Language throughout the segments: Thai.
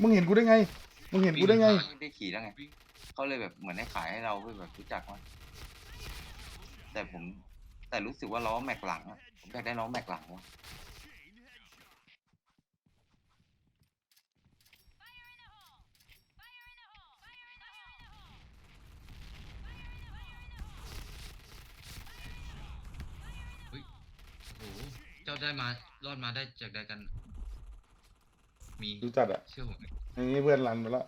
มึงเห็นกูได้ไง มึงเห็นกูได้ไงไม่ได้ขี่แล้วไงเขาเลยแบบเหมือนให้ขายให้เราเพื่อแบบรู้จักว่าแต่ผม แต่รู้สึกว่าล้อแม็กหลังอะผมอยากได้ล้อแม็กหลังว่ะโอ้โหเจ้าได้มารอดมาได้จากใดกัน มีดูจัดอะเชื่อผมไหมอย่างนี้เพื่อนรันไปแล้ว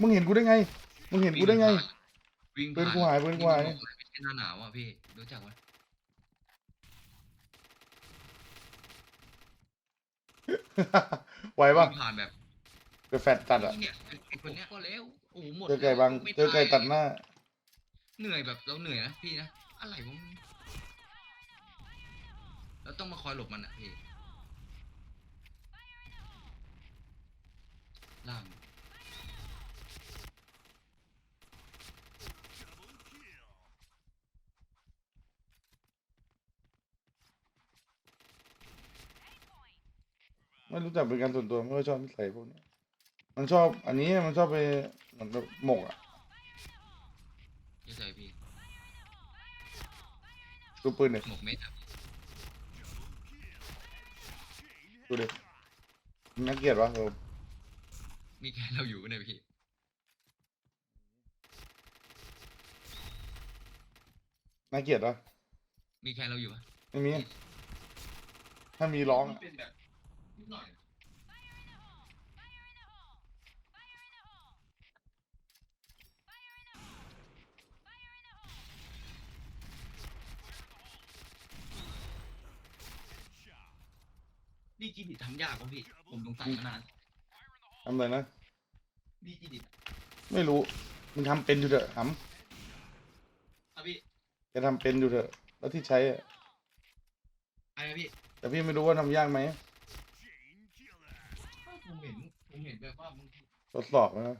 มึงเห็นกูได้ไง มึงเห็นกูได้ไง วิ่งปืนผ่านกูหายปืนกูหายวิ่งผ่นไม่ใช่หน้าหนาวอะพี่ รู้จักไหมไหวปะวิ่งผ่านแบบไปแฟดตัดอะ เนี่ยไอ้คนเนี้ยก็แล้วโอ้โหหมดเจอไก่บาง ม่เจอไก่ตัดหน้า เหนื่อยแบบเราเหนื่อยนะพี่นะ อะไรวะมึงแล้วต้องมาคอยหลบมันอะพี่ ล่างไม่รู้จักเป็นการส่วนตัวไม่ค่อยชอบนิสัยพวกนี้มันชอบอันนี้มันชอบไปเหมือนแบบหมกอะเฉยๆพี่ดูปืนเนี่ยหมกเม็ดอะดูดินักเกียรติวะเออ มีแค่เราอยู่เนี่ยพี่นักเกียรติวะมีแค่เราอยู่อะไม่มี ถ้ามีร้องมันอะเป็นแบบนิดหน่อยดีจีดิทำยากกว่าพี่ ผมสงสัยมานาน ทำอะไรนะดีจีดิไม่รู้ มึงทำเป็นอยู่เถอะหอะพี่ำแกทำเป็นอยู่เถอะ แล้วที่ใช้อะอะไรนะพี่แต่พี่ไม่รู้ว่าทำยากไหมผมเห็นผมเห็นแบบว่ามึงทดสอบนะ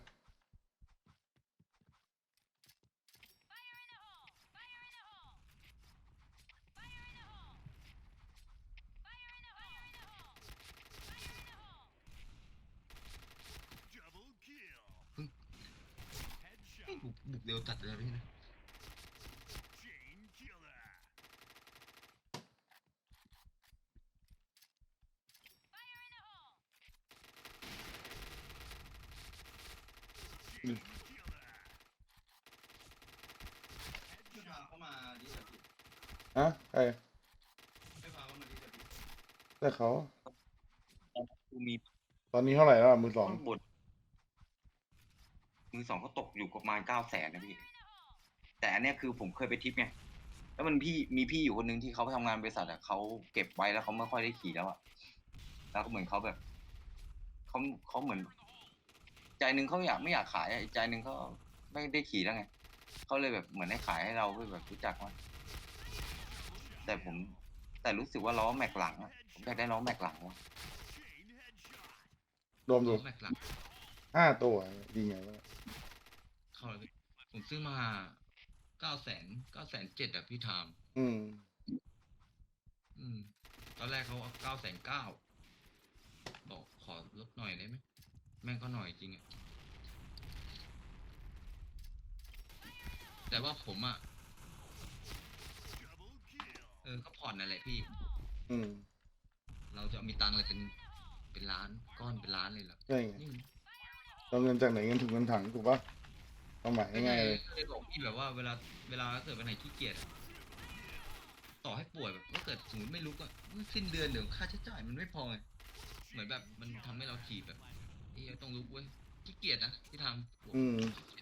เฮ้ย บุกบุกเร็วจัดเลยพี่นะไม่พาเขามาดีแบบพี่ฮะใครไม่พาเขามาดีแบบพี่แต่เขากูมีตอนนี้เท่าไหร่แล้วอะมือสองข้างบน มือสองเขาตกอยู่ประมาณเก้าแสนนะพี่ แต่อันเนี้ยคือผมเคยไปทริปไงแล้วมันพี่มีพี่อยู่คนหนึ่งที่เขาทำงานบริษัทอะเขาเก็บไว้แล้วเขาไม่ค่อยได้ขี่แล้วอะแล้วก็เหมือนเขาแบบเขาเขาเหมือน ใจหนึ่งเขาอยากไม่อยากขายอะอีกใจหนึ่งเขาไม่ได้ขี่แล้วไงเขาเลยแบบเหมือนให้ขายให้เราเพื่อแบบรู้จักว่าแต่ผม แต่รู้สึกว่าล้อแม็กหลังอะผมอยากได้ล้อแม็กหลังว่ะรวมดูแม็กหลัง ห้าตัวดีไงวะเข้าเลยพี่ผมซื้อมาเก้าแสนเก้าแสนเจ็ดอะพี่ทาม อืม อืม ตอนแรกเขาเก้าแสนเก้าบอกขอลดหน่อยได้ไหม แม่งก็หน่อยจริงอะแต่ว่าผมอะเออก็ผ่อนนั่นแหละพี่ อืม เราจะมีตังค์อะไรเป็นเป็นล้านก้อนเป็นล้านเลยเหรอใช่ไง นี่ เราเงินจากไหนเงินถุงเงินถังถูกปะความหมายไม่ง่าใช่ยๆเลยก็เลยบอกพี่แบบว่าเวลาเวลาเกิดวันไหนขี้เกียจอะต่อให้ป่วยแบบว่าเกิดสมมติไม่ลุกอะสิ้นเดือนเดี๋ยวค่าใช้จ่ายมันไม่พอไงเหมือนแบบมันทำให้เราขี่แบบเอ้ยต้องลุกเว้ยขี้เกียจนะที่ทำอืมขี้เกียจ